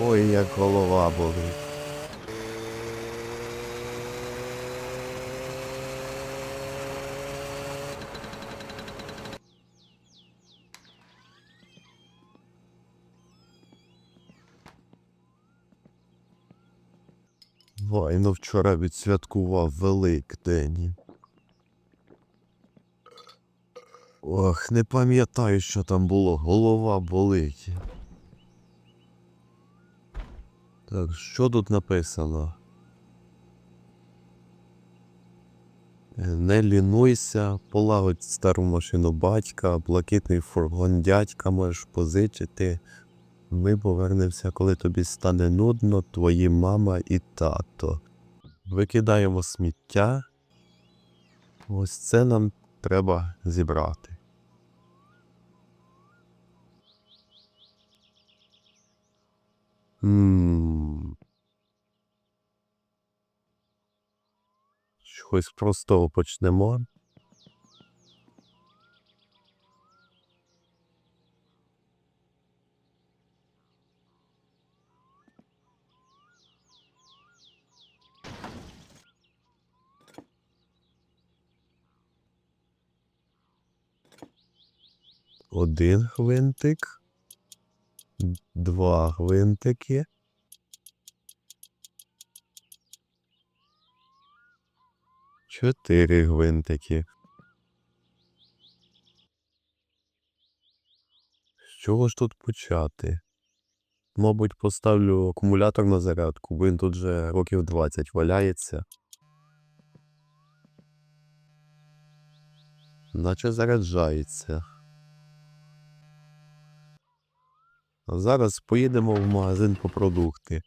Ой, як голова болить. Вайно вчора відсвяткував Великдень. Ох, не пам'ятаю, що там було, голова болить. Так, що тут написано? Е, Не лінуйся, полагодь стару машину батька, блакитний фургон дядька можеш позичити. Ми повернемося, коли тобі стане нудно, твої мама і тато. Викидаємо сміття. Ось це нам треба зібрати. Ммм. Щось простого почнемо. Один гвинтик. Два гвинтики. Чотири гвинтики. З чого ж тут почати? Мабуть, поставлю акумулятор на зарядку, він тут вже років 20 валяється. Наче заряджається. Зараз поїдемо в магазин по продукти.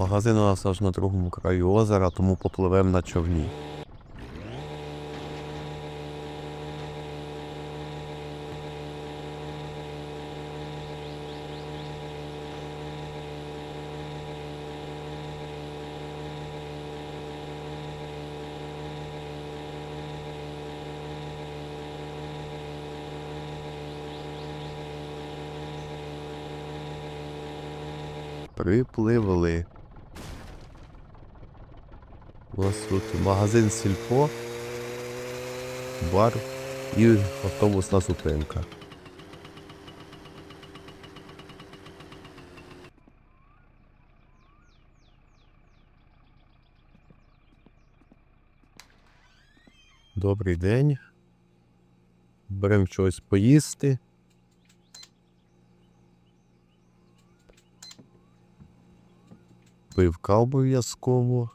Магазин у нас аж на другому краю озера, тому попливемо на човні. Припливли. У нас тут магазин сільпо, бар і автобусна зупинка. Добрий день. Беремо щось поїсти. Пивка обов'язково.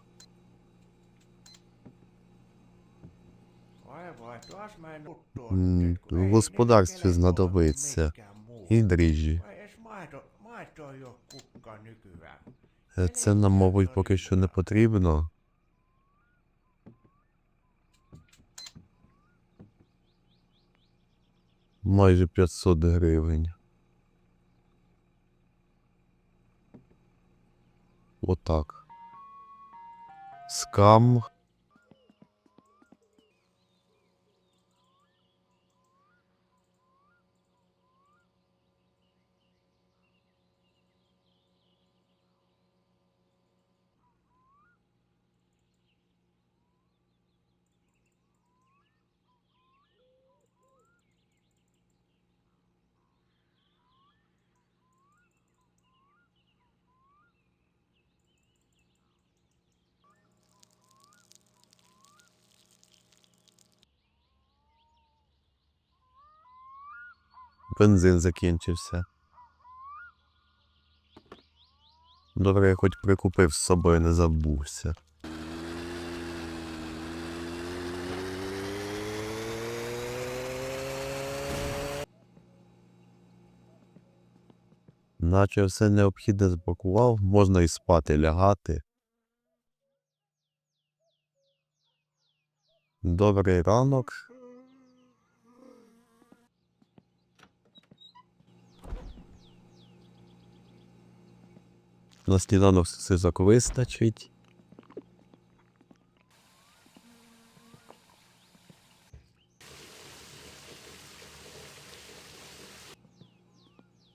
В господарстві знадобиться. І дріжджі. Це нам, мабуть, поки що не потрібно. Майже 500 гривень. Отак. Скам. Бензин закінчився. Добре, я хоч прикупив з собою, не забувся. Наче все необхідне збакував, можна і спати лягати. Добрий ранок. На сніданок сизок вистачить.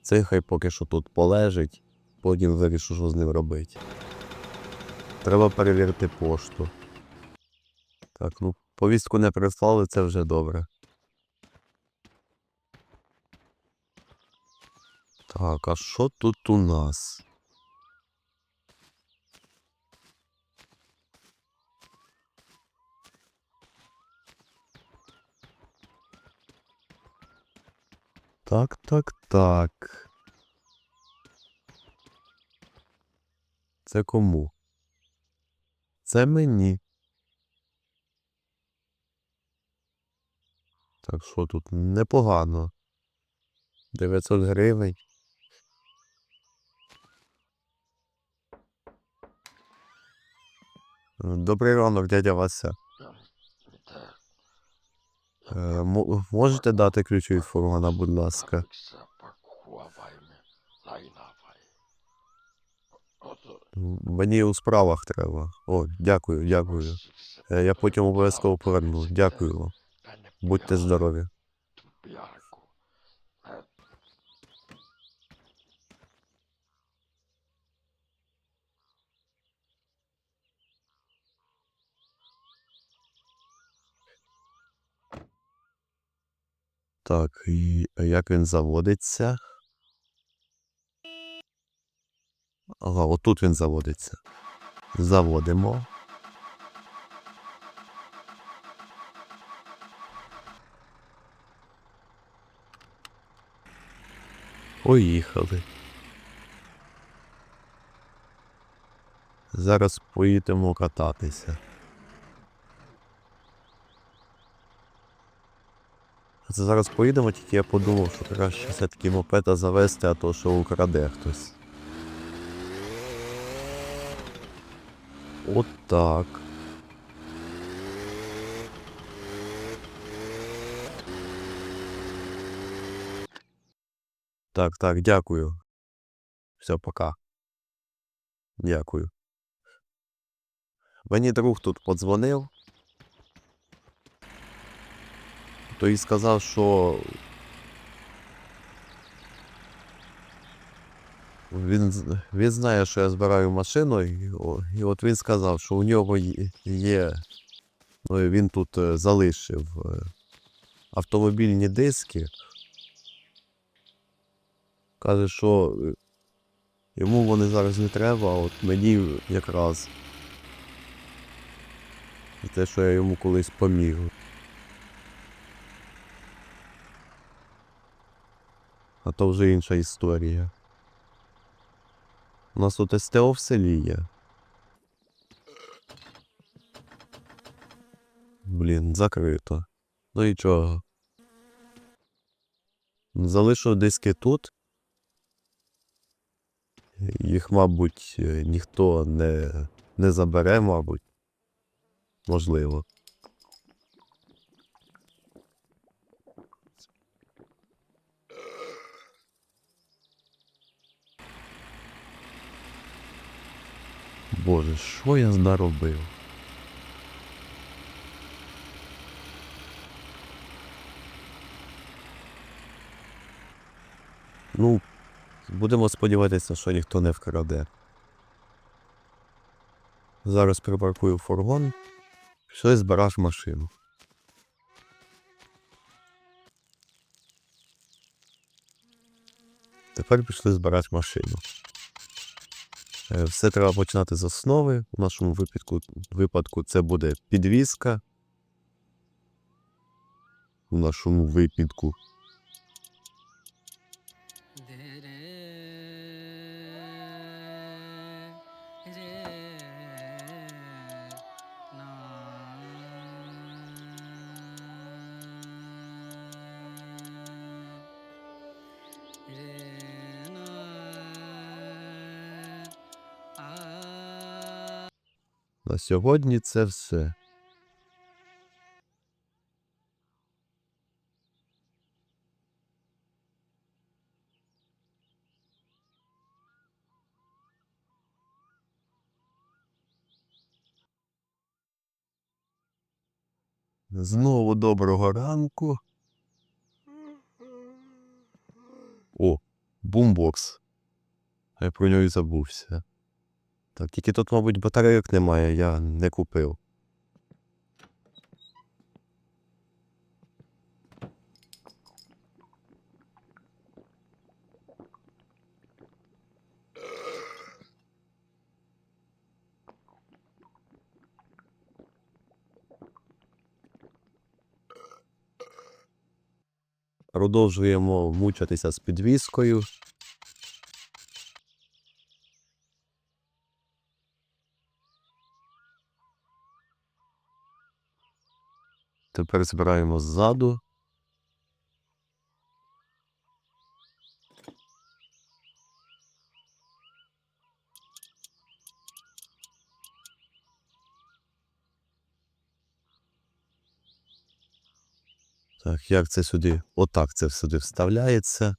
Цей хай поки що тут полежить, потім вирішу, що з ним робити. Треба перевірити пошту. Так, ну, повістку не прислали, це вже добре. Так, а що тут у нас? Так, так, так. Це кому? Це мені. Так що тут непогано. 900 гривень. Добрий ранок, дядя Вася. Е, мо- можете дати ключові від фургона, будь ласка? Мені у справах треба. О, дякую, дякую. Е, Я потім обов'язково поверну. Дякую вам. Будьте здорові. Так, і як він заводиться? Ага, отут він заводиться. Заводимо. Поїхали. Зараз поїдемо кататися. Це зараз поїдемо, тільки я подумав, що краще все-таки мопеда завести, а то що украде хтось. От. Так, так, дякую. Все, пока. Дякую. Мені друг тут подзвонив. То і сказав, що він, він знає, що я збираю машину, і, і от він сказав, що у нього є-. Ну, він тут е, залишив е, автомобільні диски. Каже, що е, йому вони зараз не треба, а от мені якраз. Те, що я йому колись поміг. А то вже інша історія. У нас тут СТО в селі є. Блін, закрито. Ну і чого? Залишу диски тут. Їх, мабуть, е, ніхто не, не забере, мабуть. Можливо. Боже, що я наробив? Ну, будемо сподіватися, що ніхто не вкраде. Зараз припаркую фургон. Щось збираш машину. Тепер пішли збирати машину. Е, Все треба починати з основи. У нашому випадку, випадку це буде підвізка. У нашому випадку. На сьогодні це все. Знову доброго ранку. О, бумбокс. Я про нього і забувся. Так, тільки тут, мабуть, батарейок немає, я не купив. Продовжуємо мучитися з підвіскою. Тепер збираємо ззаду. Так, як це сюди? Отак це сюди вставляється.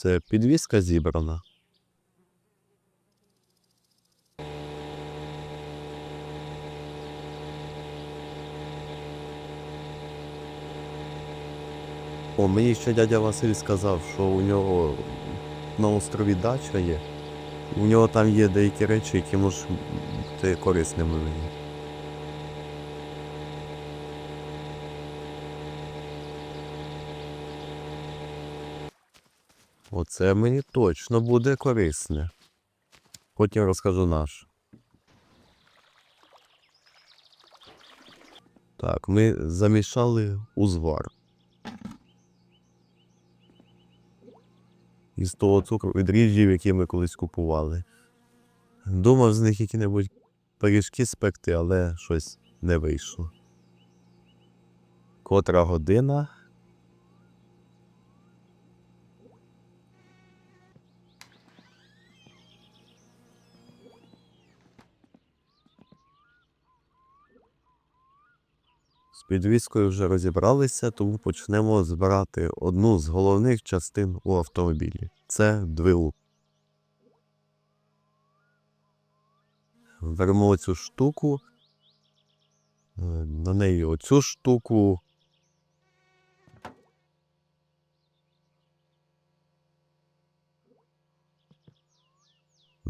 Все, підвіска зібрана. О, мені ще дядя Василь сказав, що у нього на острові дача є. У нього там є деякі речі, які можуть бути корисними мені. Оце мені точно буде корисне. Потім розкажу наш. Так, ми замішали узвар. Із того цукру і дріжджів, які ми колись купували. Думав з них які-небудь пиріжки спекти, але щось не вийшло. Котра година. Підвіскою вже розібралися, тому почнемо збирати одну з головних частин у автомобілі. Це двигун. Беремо цю штуку. е, На неї оцю штуку.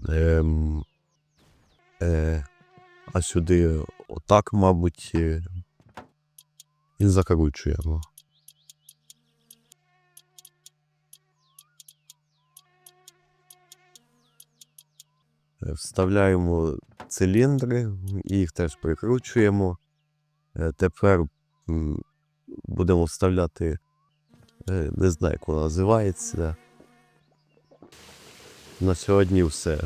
Ем, е, а сюди отак, мабуть, е, закручуємо. Е, Вставляємо циліндри, їх теж прикручуємо. Е, Тепер будемо вставляти, е, не знаю, як вона називається. На сьогодні все.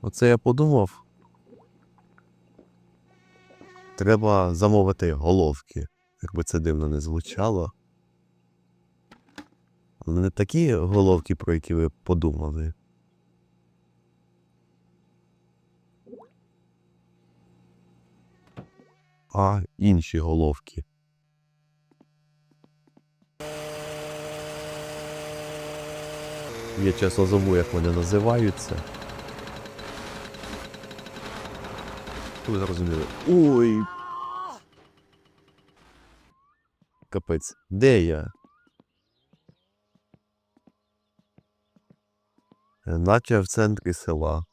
Оце я подумав. Треба замовити головки, якби це дивно не звучало. Але не такі головки, про які ви подумали. А інші головки. Я чесно забув, як вони називаються. Ви зрозуміли. Ой. Капець. Де я? Наче в центрі села.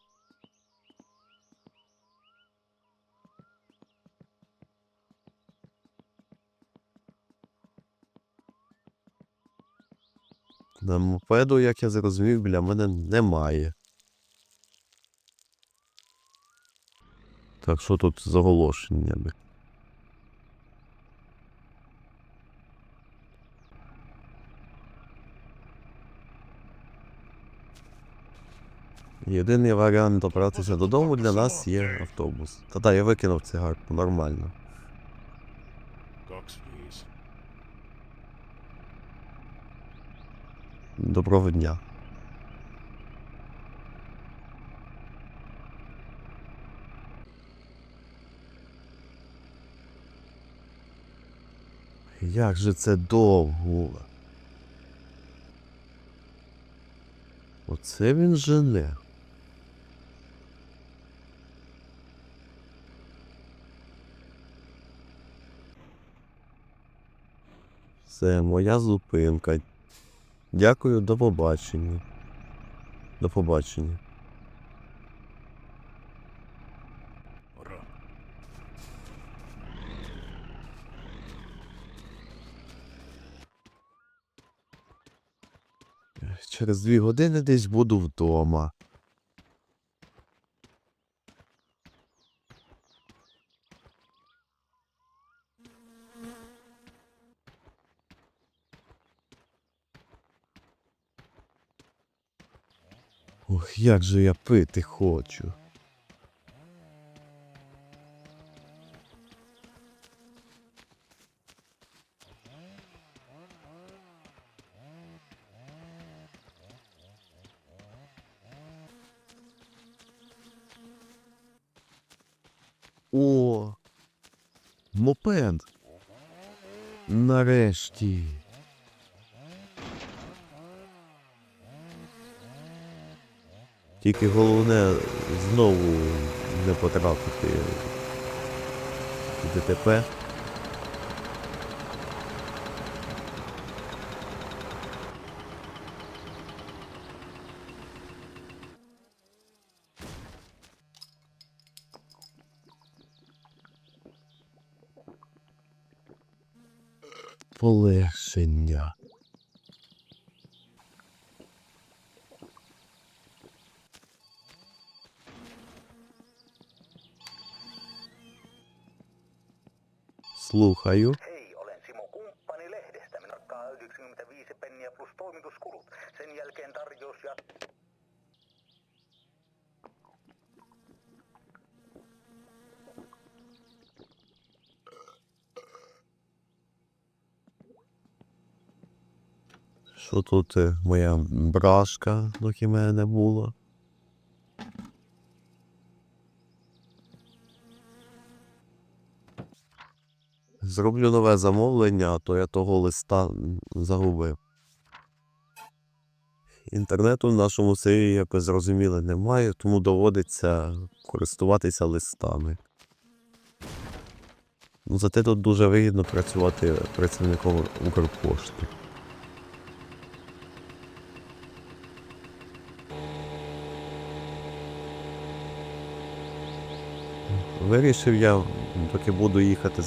На мопеду, як я зрозумів, біля мене немає. Так що тут з оголошеннями? Єдиний варіант добратися додому для нас є автобус. Та-та, я викинув цигарку, нормально. Доброго дня. Як же це довго? Оце він жене. Це моя зупинка. Дякую, до побачення. До побачення. Через дві години десь буду вдома. Ох, як же я пити хочу. О, мопед. Нарешті. Тільки головне знову не потрапити в ДТП. Полегшення. Слухаю. Hei, olen Simo Kumppani lehdestä. Minä tarkkaa 95 penniä plus toimituskulut. Sen jälkeen tarjous ja... Що тут е, моя брашка, доки мене не було. Зроблю нове замовлення, а то я того листа загубив. Інтернету в нашому селі, як ви зрозуміли, немає, тому доводиться користуватися листами. Ну, зате тут дуже вигідно працювати працівником Укрпошти. Вирішив я, поки буду їхати.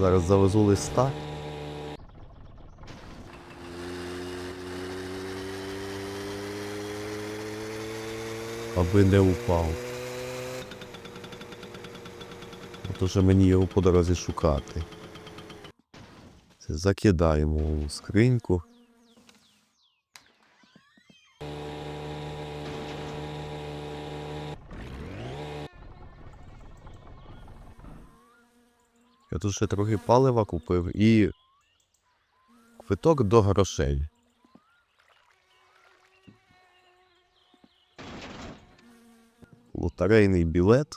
Зараз завезу листа. Аби не упав. Уже мені його по дорозі шукати. Закидаємо у скриньку. Я тут ще трохи палива купив і квиток до грошей. Лотерейний білет.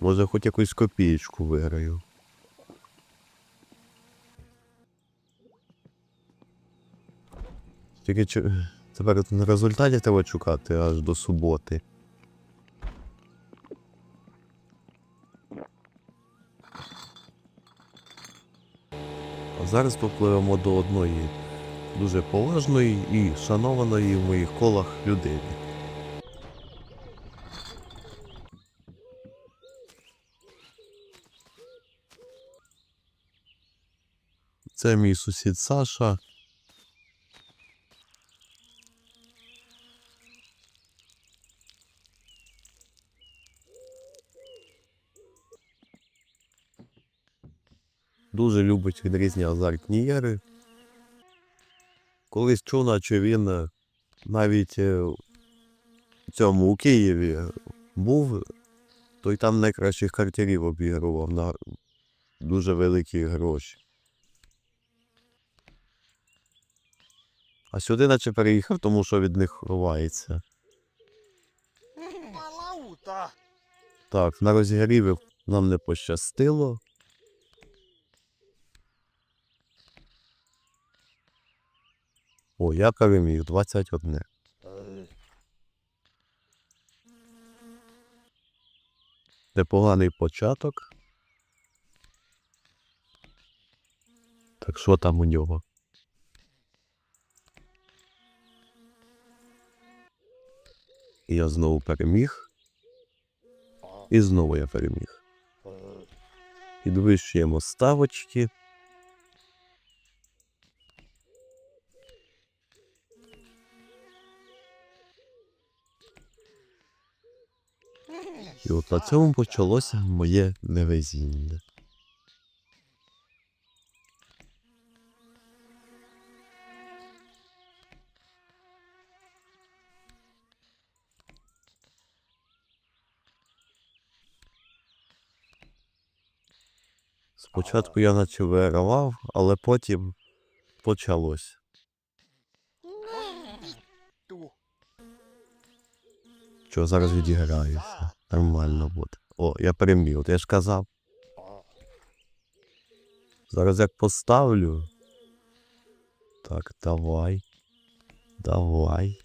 Може, хоч якусь копієчку виграю. Тільки тепер на результаті треба чекати аж до суботи. А зараз попливемо до одної дуже поважної і шанованої в моїх колах людини. Це мій сусід Саша. Дуже любить він різні азартні ігри. Колись чув, наче він е, навіть е, в цьому у Києві був, то й там найкращих картерів обігрував на дуже великі гроші. А сюди наче переїхав, тому що від них ховається. Та. Так, на розігріві нам не пощастило. О, я переміг 21. Непоганий початок. Так що там у нього? Я знову переміг. І знову я переміг. Підвищуємо ставочки. І от на цьому почалося моє невезіння. Спочатку я наче вигравав, але потім почалось. Що зараз відіграюся. Нормально буде. О, я переміг, я ж казав. Зараз як поставлю. Так, давай. Давай.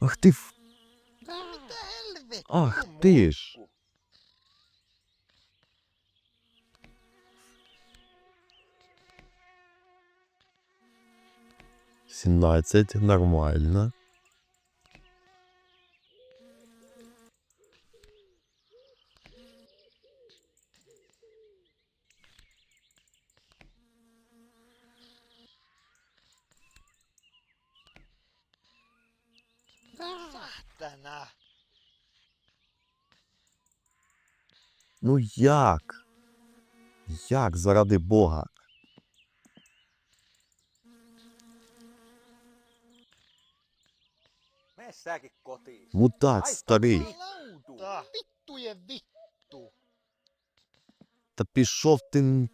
Ах ти. ф- Ах ти ж. Сімнадцять, нормально. Ну як? Як заради Бога? Мудак старий. Vittujen vittu. Та пішов ти.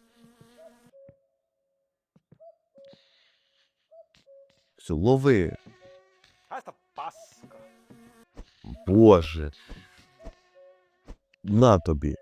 Все, лови. Боже. На тобі.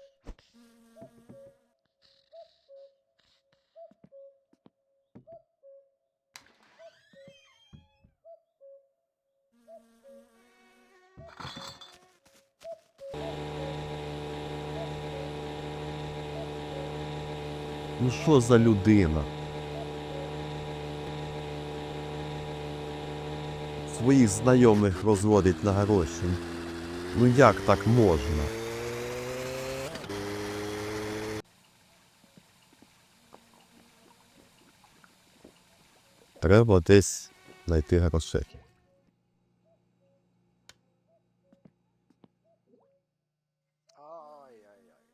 Ну що за людина? Своїх знайомих розводить на гроші. Ну як так можна? Треба десь знайти грошей. Ai, ai, ai.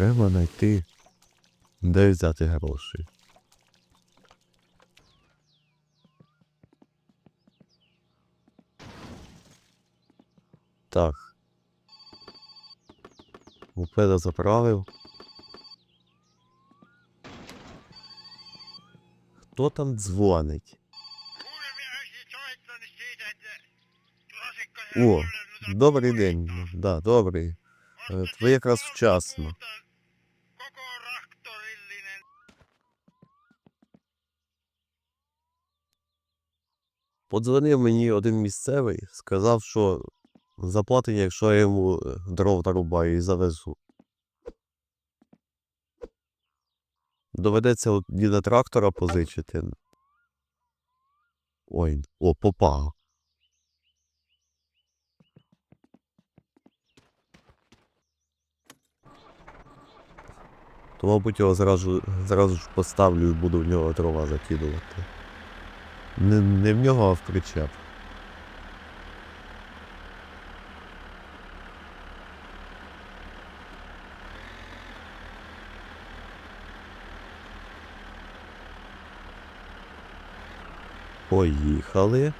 Треба знайти, де взяти гроші. Так. Мопеда заправив. Хто там дзвонить? О, добрий день. Да, добрий. Е, Ви якраз вчасно. Подзвонив мені один місцевий, сказав, що заплатить, якщо я йому е, дров нарубаю і завезу. Доведеться от діда трактора позичити. Ой, о, попав. То, мабуть, його зразу, зразу ж поставлю і буду в нього дрова закидувати. Не, не в нього, а в причеп. Поїхали.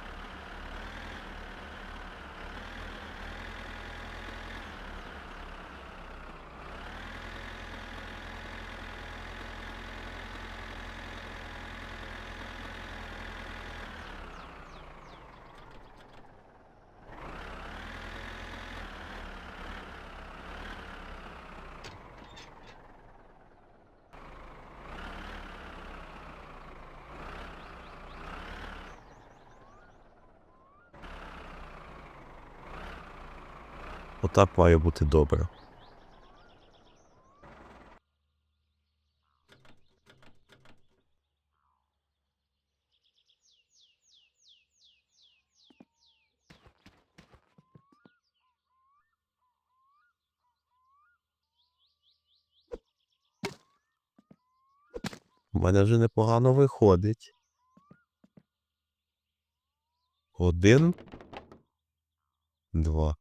Отак має бути добре. У мене вже непогано виходить. Один. Два.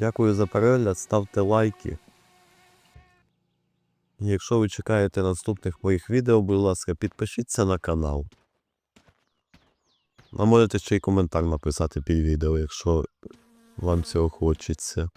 Дякую за перегляд, ставте лайки. Якщо ви чекаєте наступних моїх відео, будь ласка, підпишіться на канал. А можете ще й коментар написати під відео, якщо вам цього хочеться.